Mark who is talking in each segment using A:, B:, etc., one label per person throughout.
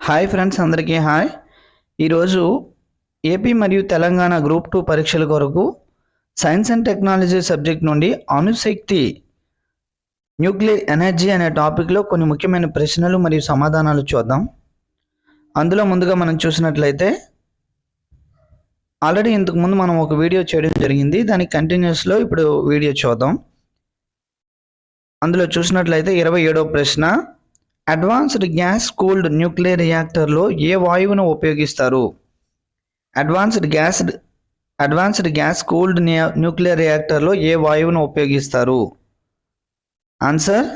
A: Hi friends అందరికీ hi. ఈరోజు AP మరియు తెలంగాణ గ్రూప్ టూ పరీక్షల కొరకు సైన్స్ అండ్ టెక్నాలజీ సబ్జెక్ట్ నుండి అణుశక్తి న్యూక్లియర్ ఎనర్జీ అనే టాపిక్లో కొన్ని ముఖ్యమైన ప్రశ్నలు మరియు సమాధానాలు చూద్దాం. అందులో ముందుగా మనం చూసినట్లయితే ఆల్రెడీ ఇంతకుముందు మనం ఒక వీడియో చేయడం జరిగింది. దానికి కంటిన్యూస్లో ఇప్పుడు వీడియో చూద్దాం. అందులో చూసినట్లయితే ఇరవై ఏడో ప్రశ్న అడ్వాన్స్డ్ గ్యాస్ కూల్డ్ న్యూక్లియర్ రియాక్టర్లో ఏ వాయువును ఉపయోగిస్తారు? Advanced gas advanced gas cooled nuclear రియాక్టర్లో ఏ వాయువును ఉపయోగిస్తారు? Answer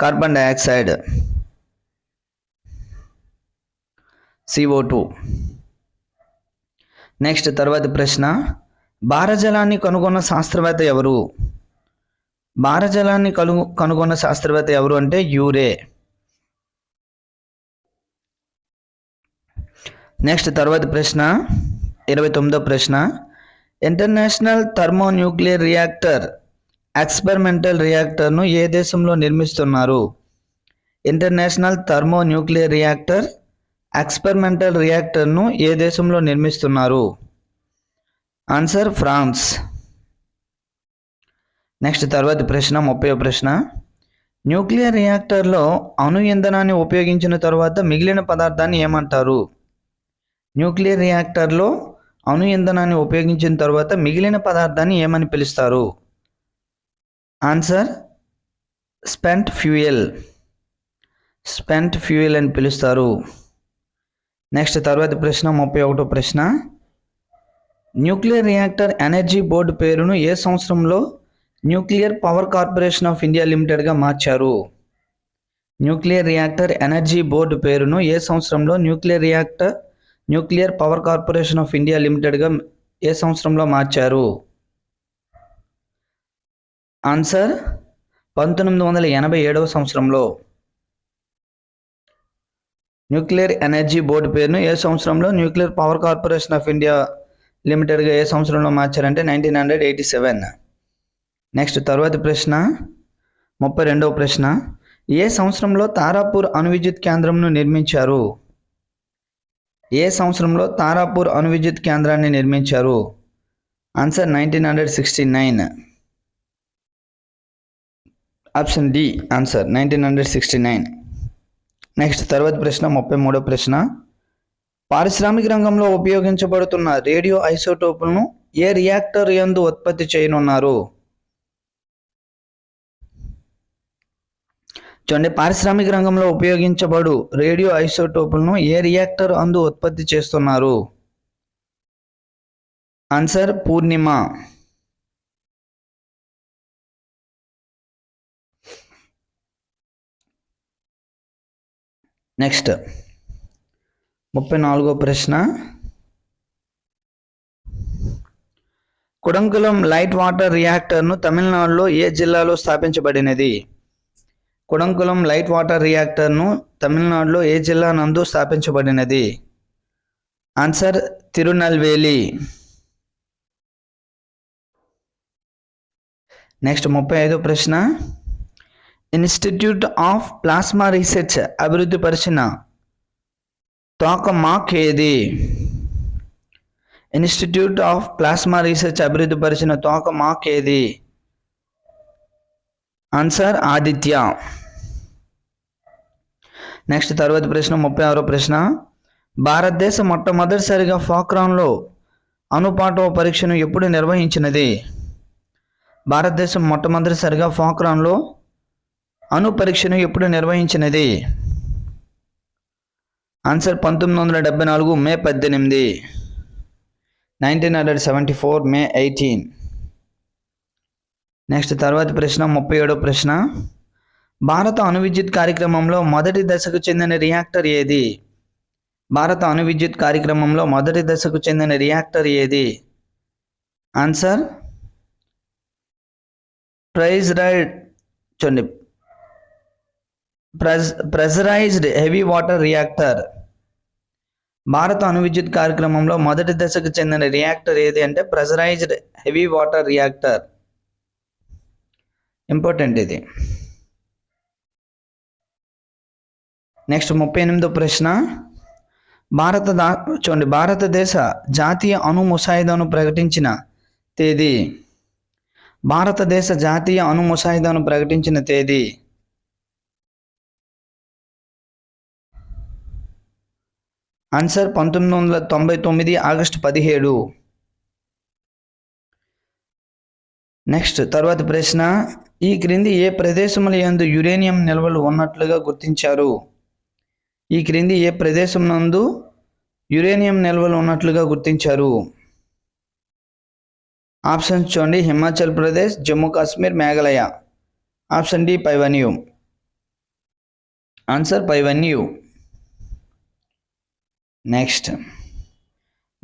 A: carbon dioxide. CO two next తర్వాతి ప్రశ్న భారజలాన్ని కనుగొన్న శాస్త్రవేత్త ఎవరు? భారజలాన్ని కను కనుగొన్న శాస్త్రవేత్త ఎవరు అంటే యూరే. నెక్స్ట్ తర్వాత ప్రశ్న ఇరవై తొమ్మిదో ప్రశ్న. ఇంటర్నేషనల్ థర్మోన్యూక్లియర్ రియాక్టర్ ఎక్స్పెరిమెంటల్ రియాక్టర్ను ఏ దేశంలో నిర్మిస్తున్నారు? ఇంటర్నేషనల్ థర్మోన్యూక్లియర్ రియాక్టర్ ఎక్స్పెరిమెంటల్ రియాక్టర్ను ఏ దేశంలో నిర్మిస్తున్నారు? Answer France. నెక్స్ట్ తర్వాత ప్రశ్న ముప్పై ప్రశ్న. న్యూక్లియర్ రియాక్టర్లో అణు ఇంధనాన్ని ఉపయోగించిన తర్వాత మిగిలిన పదార్థాన్ని ఏమంటారు? న్యూక్లియర్ రియాక్టర్లో అణు ఇంధనాన్ని ఉపయోగించిన తర్వాత మిగిలిన పదార్థాన్ని ఏమని పిలుస్తారు? Answer spent fuel. Spent fuel అని పిలుస్తారు. నెక్స్ట్ తర్వాత ప్రశ్న ముప్పై ఒకటో ప్రశ్న. న్యూక్లియర్ రియాక్టర్ ఎనర్జీ బోర్డు పేరును ఏ సంవత్సరంలో nuclear power corporation of India లిమిటెడ్గా మార్చారు? న్యూక్లియర్ రియాక్టర్ ఎనర్జీ బోర్డు పేరును ఏ సంవత్సరంలో nuclear reactor nuclear power corporation of India లిమిటెడ్గా ఏ సంవత్సరంలో మార్చారు? ఆన్సర్ పంతొమ్మిది వందల ఎనభై ఏడవ సంవత్సరంలో. న్యూక్లియర్ ఎనర్జీ బోర్డు పేరును ఏ సంవత్సరంలో nuclear power corporation of India లిమిటెడ్గా ఏ సంవత్సరంలో మార్చారంటే nineteen hundred eighty seven. Next తర్వాతి ప్రశ్న ముప్పై రెండవ ప్రశ్న. ఏ సంవత్సరంలో తారాపూర్ అణు విద్యుత్ కేంద్రంను నిర్మించారు? ఏ సంవత్సరంలో తారాపూర్ అణు విద్యుత్ కేంద్రాన్ని నిర్మించారు? Answer nineteen hundred sixty nine. Option D answer nineteen hundred sixty nine. Next తర్వాత ప్రశ్న ముప్పై మూడో ప్రశ్న. పారిశ్రామిక రంగంలో ఉపయోగించబడుతున్న రేడియో ఐసోటోపులను ఏ రియాక్టర్ యందు ఉత్పత్తి చేయనున్నారు? చూడండి పారిశ్రామిక రంగంలో ఉపయోగించబడు రేడియో ఐసోటోపులను ఏ రియాక్టర్ అందు ఉత్పత్తి చేస్తున్నారు? ఆన్సర్ పూర్ణిమ. నెక్స్ట్ ముప్పై నాలుగో ప్రశ్న. కుడంకులం లైట్ వాటర్ రియాక్టర్ను తమిళనాడులో ఏ జిల్లాలో స్థాపించబడినది? కుడంకులం లైట్ వాటర్ రియాక్టర్ను తమిళనాడులో ఏ జిల్లా నందు స్థాపించబడినది? ఆన్సర్ తిరునల్వేలి. నెక్స్ట్ ముప్పై ఐదో ప్రశ్న. ఇన్స్టిట్యూట్ ఆఫ్ ప్లాస్మా రీసెర్చ్ అభివృద్ధి పరిచిన తోక మాక్ ఏది? ఇన్స్టిట్యూట్ ఆఫ్ ప్లాస్మా రీసెర్చ్ అభివృద్ధి పరిచిన తోక మాక్ ఏది? ఆన్సర్ ఆదిత్య నెక్స్ట్ తర్వాత ప్రశ్న ముప్పై ఆరో ప్రశ్న. భారతదేశం మొట్టమొదటిసారిగా ఫాక్రాన్లో అనుపాటవ పరీక్షను ఎప్పుడు నిర్వహించినది? భారతదేశం మొట్టమొదటిసారిగా ఫాక్రాన్లో అణు పరీక్షను ఎప్పుడు నిర్వహించినది? ఆన్సర్ పంతొమ్మిది వందల డెబ్బై నాలుగు మే పద్దెనిమిది. Nineteen hundred seventy four May eighteen next తర్వాత ప్రశ్న ముప్పై ఏడో ప్రశ్న. భారత అణు విద్యుత్ కార్యక్రమంలో మొదటి దశకు చెందిన రియాక్టర్ ఏది? భారత అణు విద్యుత్ కార్యక్రమంలో మొదటి దశకు చెందిన రియాక్టర్ ఏది? ఆన్సర్? ప్రైజ్ రైడ్ చూడండి. Praise pressurised heavy water reactor. భారత అణు విద్యుత్ కార్యక్రమంలో మొదటి దశకు చెందిన రియాక్టర్ ఏది అంటే pressurised heavy water reactor. Important ఇది. నెక్స్ట్ ముప్పై ఎనిమిదో ప్రశ్న. భారత దా చూడండి భారతదేశ జాతీయ అణు ముసాయిదాను ప్రకటించిన తేదీ. భారతదేశ జాతీయ అణు ముసాయిదాను ప్రకటించిన తేదీ. ఆన్సర్ పంతొమ్మిది వందల తొంభై తొమ్మిది ఆగస్టు పదిహేడు. నెక్స్ట్ తర్వాత ప్రశ్న ఈ క్రింది ఏ ప్రదేశముల యందు యురేనియం నిల్వలు ఉన్నట్లుగా గుర్తించారు? ఈ క్రింది ఏ ప్రదేశం నందు యురేనియం నిల్వలు ఉన్నట్లుగా గుర్తించారు? ఆప్షన్స్ చూడండి. హిమాచల్ ప్రదేశ్ జమ్మూ కాశ్మీర్ మేఘాలయ. ఆప్షన్ డి పైవన్యూ. ఆన్సర్ పైవన్యూ. నెక్స్ట్.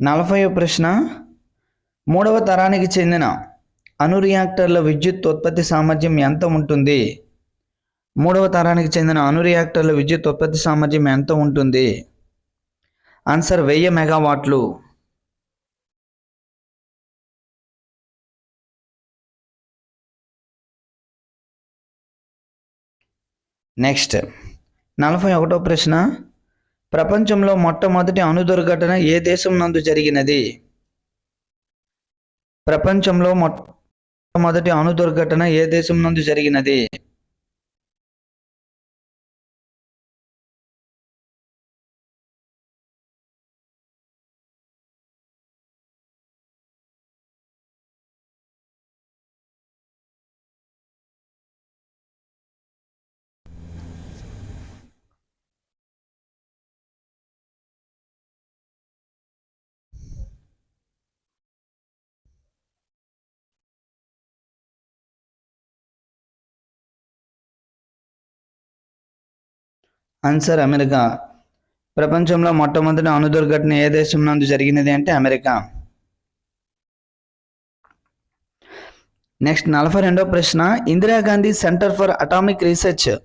A: నలభై ప్రశ్న. మూడవ తరానికి చెందిన అణు రియాక్టర్ల విద్యుత్ ఉత్పత్తి సామర్థ్యం ఎంత ఉంటుంది? మూడవ తరానికి చెందిన అణు రియాక్టర్ల విద్యుత్ ఉత్పత్తి సామర్థ్యం ఎంత ఉంటుంది? ఆన్సర్ వెయ్యి మెగావాట్లు. నెక్స్ట్ నలభై ఒకటో ప్రశ్న. ప్రపంచంలో మొట్టమొదటి అణు దుర్ఘటన ఏ దేశం నందు జరిగినది? ప్రపంచంలో మొట్టమొదటి అణు దుర్ఘటన ఏ దేశం నందు జరిగినది? Answer America. ప్రపంచంలో మొట్టమొదటి అణు దుర్ఘటన ఏ దేశం నందు జరిగినది అంటే అమెరికా. నెక్స్ట్ నలభై రెండో ప్రశ్న Indira Gandhi centre for atomic research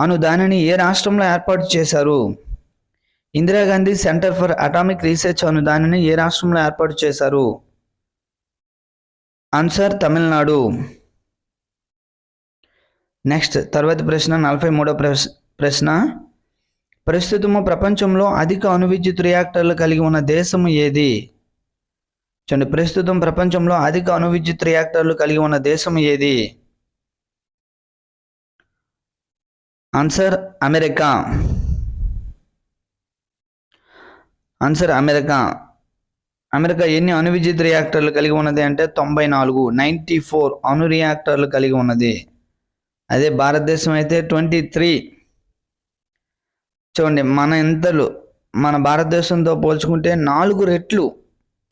A: అను దానిని ఏ రాష్ట్రంలో ఏర్పాటు చేశారు? Indira Gandhi centre for atomic research అను దానిని ఏ రాష్ట్రంలో ఏర్పాటు చేశారు? ఆన్సర్ తమిళనాడు. నెక్స్ట్ తర్వాతి ప్రశ్న నలభై మూడో ప్రశ్న ప్రస్తుతము ప్రపంచంలో అధిక అణువిద్యుత్ రియాక్టర్లు కలిగి ఉన్న దేశం ఏది? చూడండి ప్రస్తుతం ప్రపంచంలో అధిక అణువిద్యుత్ రియాక్టర్లు కలిగి ఉన్న దేశం ఏది? Answer America. Answer America. America ఎన్ని అణు విద్యుత్ రియాక్టర్లు కలిగి ఉన్నది అంటే తొంభై నాలుగు నైంటీ ఫోర్ అణు రియాక్టర్లు కలిగి ఉన్నది. అదే భారతదేశం అయితే ట్వంటీ త్రీ చూడండి మన ఇంతలు మన భారతదేశంతో పోల్చుకుంటే నాలుగు రెట్లు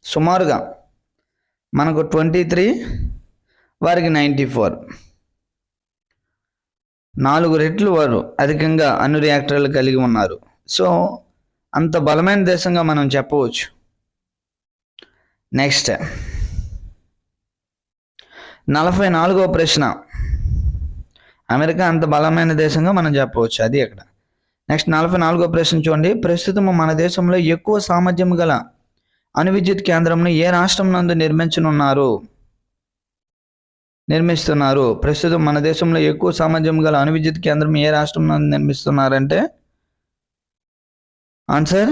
A: సుమారుగా మనకు ట్వంటీ త్రీ వారికి నైంటీ ఫోర్. నాలుగు రెట్లు వారు అధికంగా అణు రియాక్టర్లు కలిగి ఉన్నారు. సో అంత బలమైన దేశంగా మనం చెప్పవచ్చు. నెక్స్ట్ నలభై నాలుగో ప్రశ్న. అమెరికా అంత బలమైన దేశంగా మనం చెప్పవచ్చు. అది అక్కడ నెక్స్ట్ నలభై నాలుగో ప్రశ్న చూడండి. ప్రస్తుతం మన దేశంలో ఎక్కువ సామర్థ్యం గల అణు విద్యుత్ కేంద్రంను ఏ రాష్ట్రం నందు నిర్మించనున్నారు? నిర్మిస్తున్నారు. ప్రస్తుతం మన దేశంలో ఎక్కువ సామర్థ్యం గల అణు విద్యుత్ కేంద్రం ఏ రాష్ట్రం నందు నిర్మిస్తున్నారంటే ఆన్సర్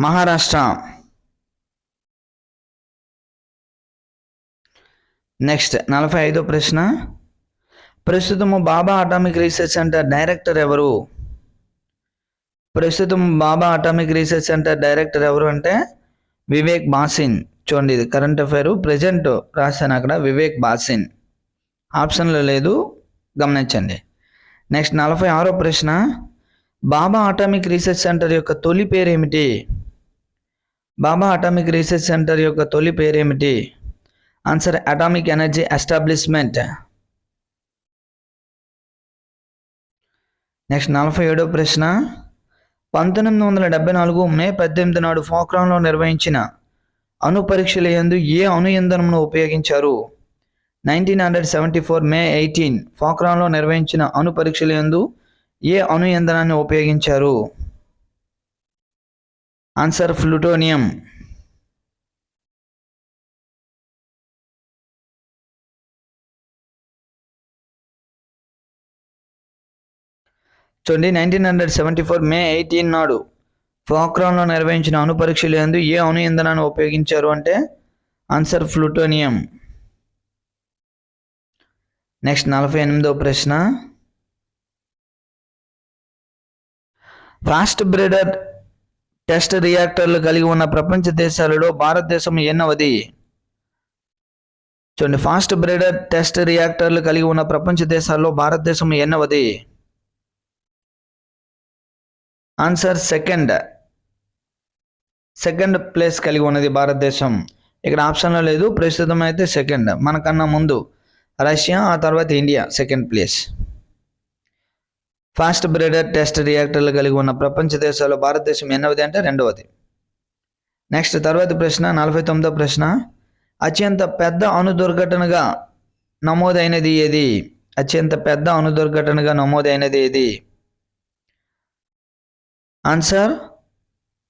A: మహారాష్ట్ర. నెక్స్ట్ నలభై ఐదో ప్రశ్న ప్రస్తుతము Baba atomic research centre director ఎవరు? ప్రస్తుతం Baba atomic research centre director ఎవరు అంటే వివేక్ బాసిన్. చూడండి ఇది కరెంట్ అఫైర్ ప్రజెంట్ రాశాను అక్కడ వివేక్ బాసిన్. ఆప్షన్లో లేదు. గమనించండి. నెక్స్ట్ నలభై ఆరో ప్రశ్న. బాబా అటామిక్ రీసెర్చ్ సెంటర్ యొక్క తొలి పేరేమిటి? బాబా అటామిక్ రీసెర్చ్ సెంటర్ యొక్క తొలి పేరేమిటి? Answer atomic energy establishment next నలభై ఏడో ప్రశ్న. పంతొమ్మిది వందల డెబ్బై నాలుగు మే పద్దెనిమిది నాడు ఫోక్రాన్లో నిర్వహించిన అణు పరీక్షల యందు ఏ అణు ఇంధనమును ఉపయోగించారు? Nineteen hundred seventy four May eighteen ఫోక్రాన్లో నిర్వహించిన అణు పరీక్షల యందు ఏ అణు ఇంధనాన్ని ఉపయోగించారు? Answer plutonium. చూడండి nineteen hundred seventy four May eighteen నాడు పోఖ్రాన్లో నిర్వహించిన అణు పరీక్షలు ఎందు ఏ అణు ఇంధనాన్ని ఉపయోగించారు అంటే ఆన్సర్ ప్లూటోనియం. నెక్స్ట్ నలభై ఎనిమిదో ప్రశ్న. ఫాస్ట్ బ్రీడర్ టెస్ట్ రియాక్టర్లు కలిగి ఉన్న ప్రపంచ దేశాలలో భారతదేశం ఎన్నవది? చూడండి ఫాస్ట్ బ్రీడర్ టెస్ట్ రియాక్టర్లు కలిగి ఉన్న ప్రపంచ దేశాల్లో భారతదేశం ఎన్నవది? ఆన్సర్ సెకండ్ సెకండ్ ప్లేస్ కలిగి ఉన్నది భారతదేశం. ఇక్కడ ఆప్షన్లో లేదు ప్రస్తుతం అయితే సెకండ్ మనకన్నా ముందు రష్యా ఆ తర్వాత India second place fast breeder test రియాక్టర్లు కలిగి ఉన్న ప్రపంచ దేశాల్లో భారతదేశం ఎన్నవది అంటే రెండవది. నెక్స్ట్ తర్వాత ప్రశ్న నలభై తొమ్మిదో ప్రశ్న. అత్యంత పెద్ద అణు దుర్ఘటనగా నమోదైనది ఏది? అత్యంత పెద్ద అణు దుర్ఘటనగా నమోదైనది ఏది? ఆన్సర్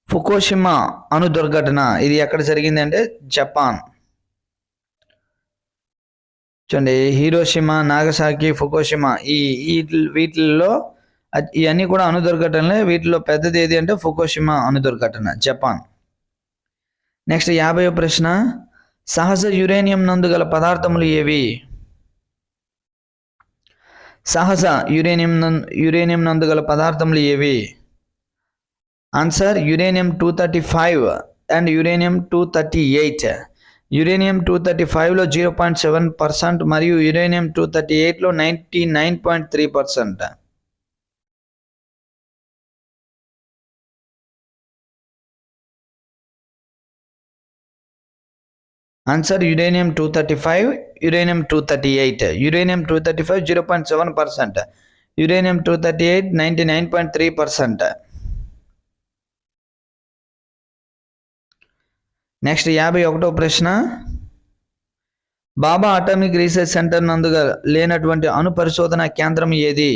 A: ఫుకోషిమా అణు దుర్ఘటన ఇది ఎక్కడ జరిగిందంటే జపాన్ చూడండి హీరోషిమా నాగసాకి ఫుకోషిమా ఈ వీటిల్లో ఇవన్నీ కూడా అణు దుర్ఘటనలే వీటిలో పెద్దది ఏది అంటే ఫుకోషిమా అణు దుర్ఘటన జపాన్ నెక్స్ట్ యాభై ప్రశ్న సహజ యురేనియం నందు గల పదార్థములు ఏవి? సహజ యురేనియం యురేనియం నందు గల పదార్థములు ఏవి? Answer uranium two thirty five and uranium two thirty eight uranium two thirty ఫైవ్లో జీరో పాయింట్ సెవెన్ పర్సెంట్ మరియు యురేనియం టూ థర్టీ ఎయిట్లో ninety nine point three percent answer uranium two thirty five uranium two thirty eight uranium two thirty five zero point seven percent uranium two thirty eight ninety nine point three percent next యాభై ఒకటో ప్రశ్న. బాబా atomic research centre నందుగా లేనటువంటి అణు పరిశోధన కేంద్రం ఏది?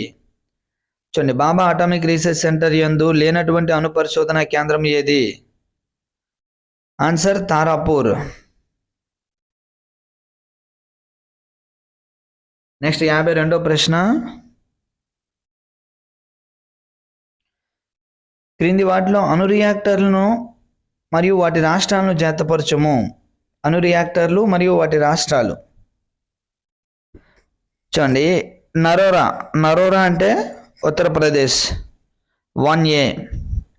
A: చూడండి బాబా అటామిక్ రీసెర్చ్ సెంటర్ యందు లేనటువంటి అణు పరిశోధన కేంద్రం ఏది? ఆన్సర్ తారాపూర్. నెక్స్ట్ యాభై రెండో ప్రశ్న. క్రింది వాటిలో అణు రియాక్టర్లను మరియు వాటి రాష్ట్రాలను జాతపరచము. అణు రియాక్టర్లు మరియు వాటి రాష్ట్రాలు. చూడండి. నరోరా. నరోరా అంటే Uttar Pradesh. One A.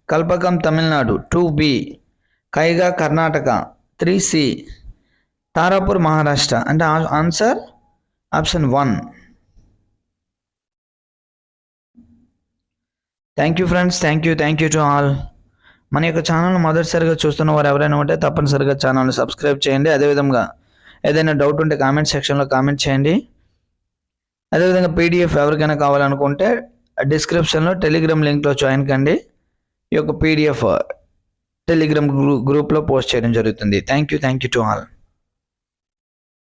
A: Kalpakkam Tamil Nadu. Two B. Kaiga Karnataka. Three C. Tarapur Maharashtra. అంటే answer option one. Thank you friends. Thank you thank you to all. మన యొక్క ఛానల్ మొదటిసారిగా చూస్తున్న వారు ఎవరైనా ఉంటే తప్పనిసరిగా ఛానల్ని సబ్స్క్రైబ్ చేయండి. అదేవిధంగా ఏదైనా డౌట్ ఉంటే కామెంట్ సెక్షన్లో కామెంట్ చేయండి. అదేవిధంగా పీడిఎఫ్ ఎవరికైనా కావాలనుకుంటే డిస్క్రిప్షన్లో టెలిగ్రామ్ లింక్లో జాయిన్ కండి. ఈ యొక్క పీడిఎఫ్ టెలిగ్రామ్ గ్రూ గ్రూప్లో పోస్ట్ చేయడం జరుగుతుంది. Thank you thank you to all